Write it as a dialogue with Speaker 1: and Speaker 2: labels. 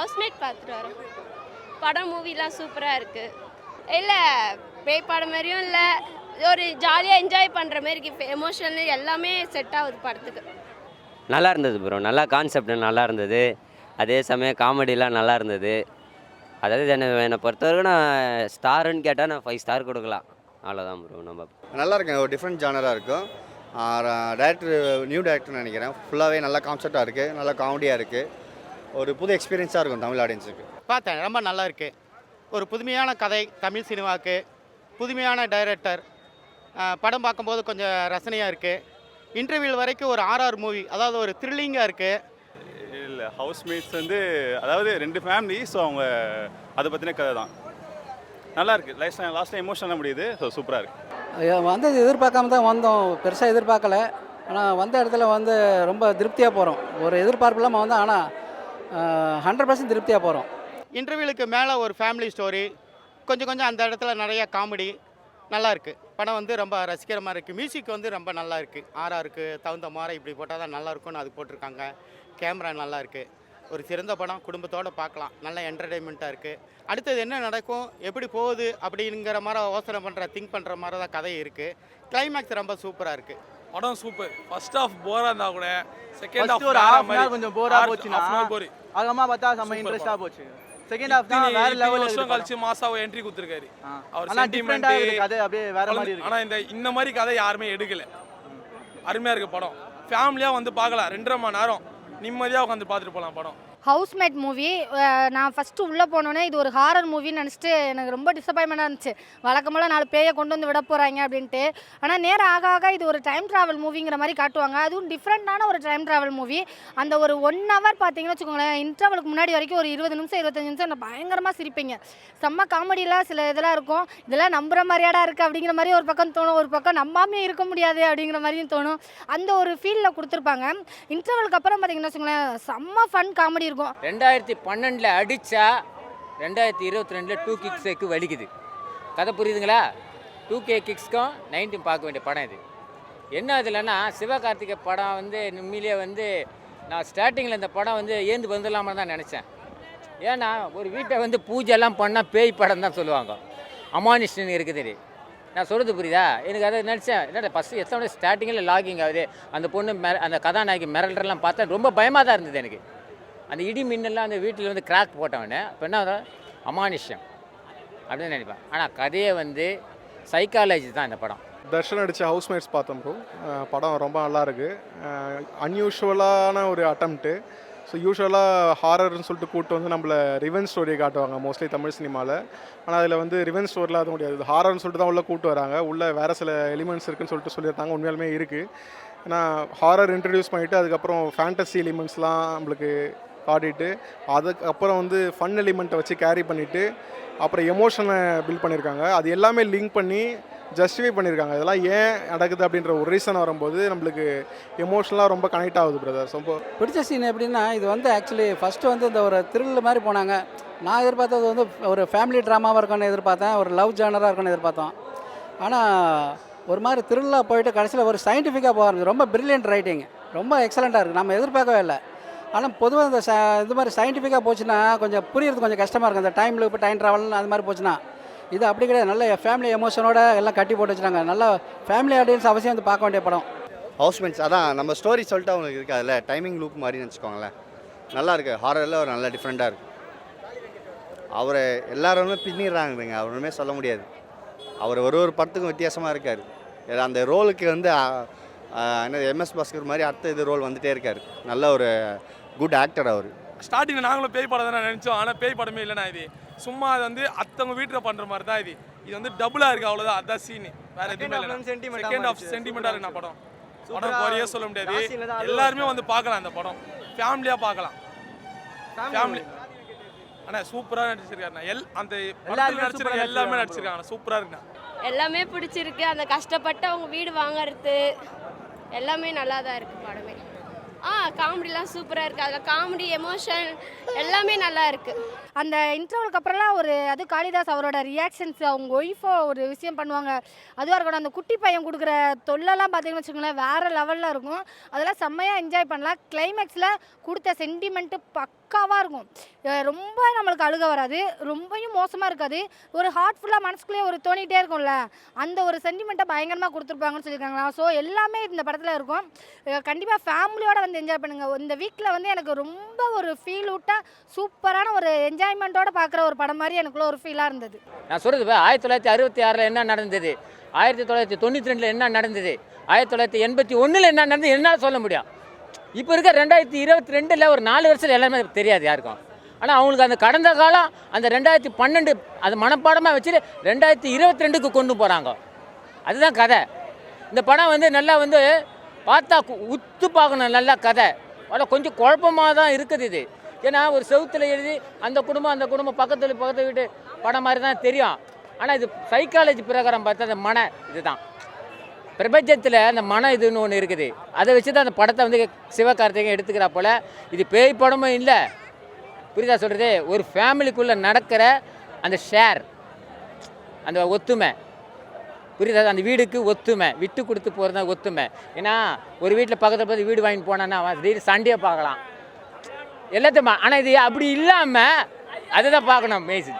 Speaker 1: Housemate பார்த்துட்டு வரோம். படம் மூவிலாம் சூப்பராக இருக்குது இல்லை பேய் படம் மாதிரியும் இல்லை. ஒரு ஜாலியாக என்ஜாய் பண்ணுற மாதிரி எமோஷனல் எல்லாமே செட் ஆகுது படத்துக்கு.
Speaker 2: நல்லா இருந்தது ப்ரோ நல்லா கான்செப்ட் நல்லா இருந்தது. அதே சமயம் காமெடிலாம் நல்லா இருந்தது. அதாவது என்னை என்னை பொறுத்தவரைக்கும் நான் ஸ்டாருன்னு கேட்டால் நான் ஃபைவ் ஸ்டார் கொடுக்கலாம். அவ்வளோதான் ப்ரோ நம்ம.
Speaker 3: நல்லா இருக்குங்க. ஒரு டிஃப்ரெண்ட் ஜானராக இருக்கும். டேரக்டர் நியூ டேரக்டர்னு நினைக்கிறேன். ஃபுல்லாகவே நல்லா கான்செப்டாக இருக்குது நல்லா காமெடியாக இருக்குது ஒரு புது எக்ஸ்பீரியன்ஸாக இருக்கும் தமிழ் ஆடியன்ஸுக்கு
Speaker 4: பார்த்தேன் ரொம்ப நல்லா இருக்கு. ஒரு புதுமையான கதை தமிழ் சினிமாவுக்கு புதுமையான டைரக்டர் படம் பார்க்கும்போது கொஞ்சம் ரசனையாக இருக்குது இன்டர்வியூ வரைக்கும் ஒரு ஆர்ஆர் மூவி அதாவது ஒரு த்ரில்லிங்காக இருக்குது
Speaker 5: இல்லை ஹவுஸ்மேட்ஸ் வந்து அதாவது ரெண்டு ஃபேமிலி ஸோ அவங்க அதை பற்றின கதை தான். நல்லா இருக்கு. லாஸ்ட் லாஸ்ட்டில் எமோஷனாக முடியுது ஸோ சூப்பராக இருக்கு.
Speaker 6: ஐயா, வந்தது எதிர்பார்க்காம தான் வந்தோம். பெருசாக எதிர்பார்க்கல. ஆனால் வந்த இடத்துல வந்து ரொம்ப திருப்தியாக போகிறோம் ஒரு எதிர்பார்ப்பு இல்லாமல் வந்தோம். ஆனால் ஹண்ட்ரட் பர்சன்ட் திருப்தியாக போகிறோம்
Speaker 4: இன்டர்வியூலுக்கு மேலே ஒரு ஃபேமிலி ஸ்டோரி கொஞ்சம் கொஞ்சம் அந்த இடத்துல நிறையா காமெடி நல்லாயிருக்கு படம் வந்து ரொம்ப ரசிக்கிற மாதிரி இருக்குது மியூசிக் வந்து ரொம்ப நல்லா இருக்குது ஆர்ஆருக்கு தகுந்த மாதிரி இப்படி போட்டால் தான் நல்லா இருக்கும்னு அது போட்டிருக்காங்க. கேமரா நல்லா இருக்குது ஒரு சிறந்த படம் குடும்பத்தோடு பார்க்கலாம். நல்ல என்டர்டெயின்மெண்ட்டாக இருக்குது அடுத்தது என்ன நடக்கும் எப்படி போகுது அப்படிங்கிற மாதிரி யோசனை பண்ணுற திங்க் பண்ணுற மாதிரி தான் கதை இருக்குது கிளைமேக்ஸ் ரொம்ப சூப்பராக இருக்குது
Speaker 7: படம் சூப்பர் ஃபர்ஸ்ட் ஹாஃப் போரா இருந்தா கூட செகண்ட் ஹாஃப்
Speaker 8: ஒரு an hour கொஞ்சம் ஆ போச்சுன்னா,
Speaker 7: போரி
Speaker 8: அதுக்கப்புறமா பார்த்தா செம்ம
Speaker 7: Super
Speaker 8: இன்ட்ரெஸ்டாக போச்சு. செகண்ட் ஹாஃப் தான் வேற லெவலில்
Speaker 7: வருஷம் கழிச்சு மாசாவை என்ட்ரி கொடுத்துருக்காரு. அவர்
Speaker 8: இருக்கு கதை அப்படியே வேற மாதிரி இருக்கு
Speaker 7: ஆனா இந்த இந்த மாதிரி கதை யாருமே எடுக்கல. அருமையா இருக்கு படம். ஃபேமிலியா வந்து பார்க்கலாம். ரெண்டரை மணி நேரம். நிம்மதியா உட்காந்து பார்த்துட்டு போலாம் படம்.
Speaker 9: ஹவுஸ்மேட் மூவி நான் ஃபஸ்ட்டு உள்ளே போனோன்னே இது ஒரு ஹாரர் மூவின்னு நினச்சிட்டு எனக்கு ரொம்ப டிசப்பாயின்மெண்ட்டாக இருந்துச்சு. வழக்கமெல்லாம் நாலு பேயை கொண்டு வந்து விட போகிறாங்க அப்படின்ட்டு. ஆனால் நேரம் ஆக ஆக இது ஒரு டைம் ட்ராவல் மூவிங்கிற மாதிரி காட்டுவாங்க. அதுவும் டிஃப்ரெண்ட்டான ஒரு டைம் ட்ராவல் மூவி அந்த ஒரு ஒன் ஹவர் பார்த்தீங்கன்னு வச்சுக்கோங்களேன் இன்டர்வலுக்கு முன்னாடி வரைக்கும் ஒரு இருபது நிமிஷம் இருபத்தஞ்சு நிமிஷம் நான் பயங்கரமாக சிரிப்பீங்க. செம்ம காமெடியெலாம் சில இதெல்லாம் இருக்கும். இதெல்லாம் நம்புற மாதிரியாடா இருக்குது அப்படிங்கிற மாதிரி ஒரு பக்கம் தோணும். ஒரு பக்கம் நம்பாமே இருக்க முடியாது அப்படிங்கிற மாதிரியும் தோணும். அந்த ஒரு ஃபீலில் கொடுத்துருப்பாங்க. இன்டர்வலுக்கு அப்புறம் பார்த்தீங்கன்னா வச்சுக்கோங்களேன் செம்ம ஃபன் காமெடி இருக்கும்
Speaker 10: ரெண்டாயிரத்தி பன்னெண்டில் அடித்தா ரெண்டாயிரத்தி இருபத்தி ரெண்டில் டூ கிக்ஸுக்கு வலிக்குது. கதை புரியுதுங்களா? டூ கே கிக்ஸ்க்கும் நைன்டீன் பார்க்க வேண்டிய படம் இது. என்ன இதுலன்னா சிவகார்த்திகை படம் வந்து உண்மையிலேயே வந்து நான் ஸ்டார்டிங்கில் இந்த படம் வந்து ஏந்து வந்துடலாமா தான் நினச்சேன். ஏன்னா ஒரு வீட்டை வந்து பூஜைலாம் பண்ணால் பேய் படம் தான் சொல்லுவாங்க. அமானிஷ்டன் இருக்குது நான் சொல்கிறது புரியுதா? எனக்கு அதை நினச்சேன். என்னடா ஃபஸ்ட்டு எத்தனை ஸ்டார்டிங்கில் லாகிங் ஆகுது? அந்த பொண்ணு மெர அந்த கதாநாயகி மிரல்றலாம் பார்த்தா ரொம்ப பயமாக தான் இருந்தது எனக்கு. அந்த இடி மின்னல்லாம் அந்த வீட்டில் வந்து கிராக் போட்டவனே இப்போ என்ன ஆகுது? அமானுஷ்யம். அப்படின்னு நினைப்பேன். ஆனால் கதையை வந்து சைக்காலஜி தான் இந்த படம்.
Speaker 11: தர்ஷன் அடித்த ஹவுஸ்மேட்ஸ் பார்த்தோம் ப்ரோ படம் ரொம்ப நல்லாருக்கு அன்யூஷுவலான ஒரு அட்டம்ப்ட்டு ஸோ யூஸ்வலாக ஹாரர்னு சொல்லிட்டு கூட்டு வந்து நம்மள ரிவென் ஸ்டோரியை காட்டுவாங்க மோஸ்ட்லி தமிழ் சினிமாவில் ஆனால் அதில் வந்து ரிவென் ஸ்டோரியில் அது முடியாது ஹாரர்னு சொல்லிட்டு தான் உள்ளே கூட்டு வராங்க. உள்ளே வேறு சில எலிமெண்ட்ஸ் இருக்குன்னு சொல்லிட்டு சொல்லியிருந்தாங்க. உண்மையாலுமே இருக்குது ஏன்னா ஹாரர் இன்ட்ரடியூஸ் பண்ணிவிட்டு அதுக்கப்புறம் ஃபேண்டசி எலிமெண்ட்ஸ்லாம் நம்மளுக்கு காட்டிட்டு அதுக்கப்புறம் வந்து ஃபன் எலிமெண்ட்டை வச்சு கேரி பண்ணிவிட்டு அப்புறம் எமோஷனை பில்ட் பண்ணியிருக்காங்க அது எல்லாமே லிங்க் பண்ணி ஜஸ்டிஃபை பண்ணியிருக்காங்க இதெல்லாம் ஏன் நடக்குது அப்படின்ற ஒரு ரீசன் வரும்போது நம்மளுக்கு எமோஷனலாக ரொம்ப கனெக்ட் ஆகுது பிரதர் ரொம்ப
Speaker 6: பிடிச்ச சீன் எப்படின்னா இது வந்து ஆக்சுவலி ஃபஸ்ட்டு வந்து இந்த ஒரு த்ரில் மாதிரி போனாங்க. நான் எதிர்பார்த்தது வந்து ஒரு ஃபேமிலி ட்ராமாவாக இருக்கும்னு எதிர்பார்த்தேன். ஒரு லவ் ஜேனராக இருக்கும்னு எதிர்பார்த்தோம். ஆனால் ஒரு மாதிரி த்ரில்லாக போயிட்டு கடைசியில் ஒரு சயின்டிஃபிக்காக போக ஆரம்பிச்சு. ரொம்ப பிரில்லியன்ட் ரைட்டிங் ரொம்ப எக்ஸலண்ட்டாக இருக்குது நம்ம எதிர்பார்க்கவே இல்லை. ஆனால் பொதுவாக இந்த ச இது மாதிரி சயின்டிஃபிக்காக போச்சுன்னா கொஞ்சம் புரியறது கொஞ்சம் கஷ்டமாக இருக்கும். இந்த டைமில் இப்போ டைம் ட்ராவல் அது மாதிரி போச்சுன்னா. இது அப்படி கிடையாது. நல்ல ஃபேமிலி எமோஷனோட எல்லாம் கட்டி போட்டு வச்சுருக்காங்க நல்லா ஃபேமிலி ஆடியன்ஸ் அவசியம் வந்து பார்க்க வேண்டிய படம்.
Speaker 3: ஹவுஸ்மேட்ஸ் அதான் நம்ம ஸ்டோரி சொல்லிட்டு அவங்களுக்கு இருக்காதுல்ல? டைமிங் லூப் மாதிரி வச்சுக்கோங்களேன். நல்லா இருக்குது ஹாரரில் ஒரு நல்ல டிஃப்ரெண்ட்டாக இருக்குது அவரை எல்லாருமே பின்னிடுறாங்க அவருமே சொல்ல முடியாது. அவர் ஒரு ஒரு படத்துக்கும் வித்தியாசமாக இருக்கார். அந்த ரோலுக்கு வந்து என்ன எம்எஸ் பாஸ்கர் மாதிரி அடுத்த இது ரோல் வந்துகிட்டே இருக்கார். நல்ல ஒரு குட் ஆக்டர் அவர்.
Speaker 7: ஸ்டார்டிங்ல நாங்களும் பேய் படம் தான் நினைச்சோம். ஆனா பேய் படமே இல்லைண்ணா இது. சும்மா அது வந்து அத்தவங்க வீட்டில் பண்ற மாதிரி தான் இது. இது வந்து டபுளா இருக்கு அவ்வளவுதான். அதான் சீன் வேற எதுவுமே இல்லை செகண்ட் ஆஃப்
Speaker 8: மாறிடுச்சு.
Speaker 7: சென்டிமெண்டா இருக்கு நான் படம். படம் குறையே சொல்ல முடியாது. எல்லாருமே வந்து பார்க்கலாம் இந்த படம். ஃபேமிலியா பார்க்கலாம். ஃபேமிலி அண்ணா சூப்பரா நடிச்சிருக்காருண்ணா. எல் அந்த படத்தில்
Speaker 8: எல்லாருமே
Speaker 7: நடிச்சிருக்க எல்லாமே
Speaker 8: நடிச்சிருக்காங்க
Speaker 7: நடிச்சிருக்காங்க சூப்பரா இருக்குண்ணா.
Speaker 1: எல்லாமே பிடிச்சிருக்கு. அந்த கஷ்டப்பட்டு அவங்க வீடு வாங்குறது எல்லாமே நல்லா தான் இருக்குது படமே. ஆ காமெடிலாம் சூப்பராக இருக்குது அதில் காமெடி எமோஷன் எல்லாமே நல்லா இருக்குது
Speaker 9: அந்த இன்டர்வலுக்கு அப்புறம்லாம் ஒரு அது காளிதாஸ் அவரோட ரியாக்ஷன்ஸ் அவங்க ஒய்ஃபோ ஒரு விஷயம் பண்ணுவாங்க. அதுவாக இருக்கட்டும் அந்த குட்டி பையன் கொடுக்குற தொல்லெல்லாம் பார்த்தீங்கன்னு வச்சுக்கோங்களேன் வேறு லெவலில் இருக்கும். அதெல்லாம் செம்மையாக என்ஜாய் பண்ணலாம். கிளைமேக்ஸில் கொடுத்த சென்டிமெண்ட்டு பக் பக்காவாக இருக்கும். ரொம்ப நம்மளுக்கு அழுக வராது. ரொம்பையும் மோசமாக இருக்காது. ஒரு ஹார்ட்ஃபுல்லாக மனசுக்குள்ளேயே ஒரு தோணிகிட்டே இருக்கும்ல. அந்த ஒரு சென்டிமெண்ட்டை பயங்கரமாக கொடுத்துருப்பாங்கன்னு சொல்லியிருக்காங்களா? ஸோ எல்லாமே இந்த படத்தில் இருக்கும். கண்டிப்பாக ஃபேமிலியோடு வந்து என்ஜாய் பண்ணுங்கள் இந்த வீக்கில் வந்து எனக்கு ரொம்ப ஒரு ஃபீல் விட்டால் சூப்பரான ஒரு என்ஜாய்மெண்ட்டோட பார்க்குற ஒரு படம் மாதிரி எனக்குள்ள ஒரு ஃபீலாக இருந்தது.
Speaker 10: நான் சொல்கிறது இப்போ ஆயிரத்தி தொள்ளாயிரத்தி அறுபத்தி ஆறில் என்ன நடந்தது? ஆயிரத்தி தொள்ளாயிரத்தி தொண்ணூற்றி ரெண்டில் என்ன நடந்தது? ஆயிரத்தி தொள்ளாயிரத்தி எண்பத்தி ஒன்றில் என்ன நடந்தது? என்னால் சொல்ல முடியும். இப்போ இருக்க ரெண்டாயிரத்தி இருபத்தி ரெண்டில் ஒரு நாலு வருஷத்தில் எல்லாமே தெரியாது யாருக்கும். ஆனால் அவங்களுக்கு அந்த கடந்த காலம் அந்த ரெண்டாயிரத்தி பன்னெண்டு அது மனப்பாடமாக வச்சுட்டு ரெண்டாயிரத்தி இருபத்தி ரெண்டுக்கு கொண்டு போகிறாங்க அதுதான் கதை. இந்த படம் வந்து நல்லா வந்து பார்த்தா கு- உத்து பார்க்கணும் நல்லா கதை. ஆனால் கொஞ்சம் குழப்பமாக தான் இருக்குது இது. ஏன்னா ஒரு செவுத்தில் எழுதி அந்த குடும்பம் அந்த குடும்பம் பக்கத்தில் பக்கத்து வீட்டு படம் மாதிரி தான் தெரியும். ஆனால் இது சைக்காலஜி பிரகாரம் பார்த்தா அந்த மன இதுதான். பிரபஞ்சத்தில் அந்த மன இதுன்னு ஒன்று இருக்குது. அதை வச்சு தான் அந்த படத்தை வந்து சிவகார்த்திகேயன் எடுத்துக்கிறா போல். இது பேய் படமும் இல்லை. புரியுதா சொல்கிறது ஒரு ஃபேமிலிக்குள்ளே நடக்கிற அந்த ஷேர் அந்த ஒத்துமை. புரியுதா? அந்த வீடுக்கு ஒத்துமை. விட்டு கொடுத்து போகிறது ஒத்துமை. ஏன்னா ஒரு வீட்டில் பக்கத்தில் பார்த்து வீடு வாங்கி போனான்னா திடீர்னு சண்டையை பார்க்கலாம். எல்லாத்தையும் ஆனால் இது அப்படி இல்லாமல் அதை தான் பார்க்கணும் மேய்ச்சி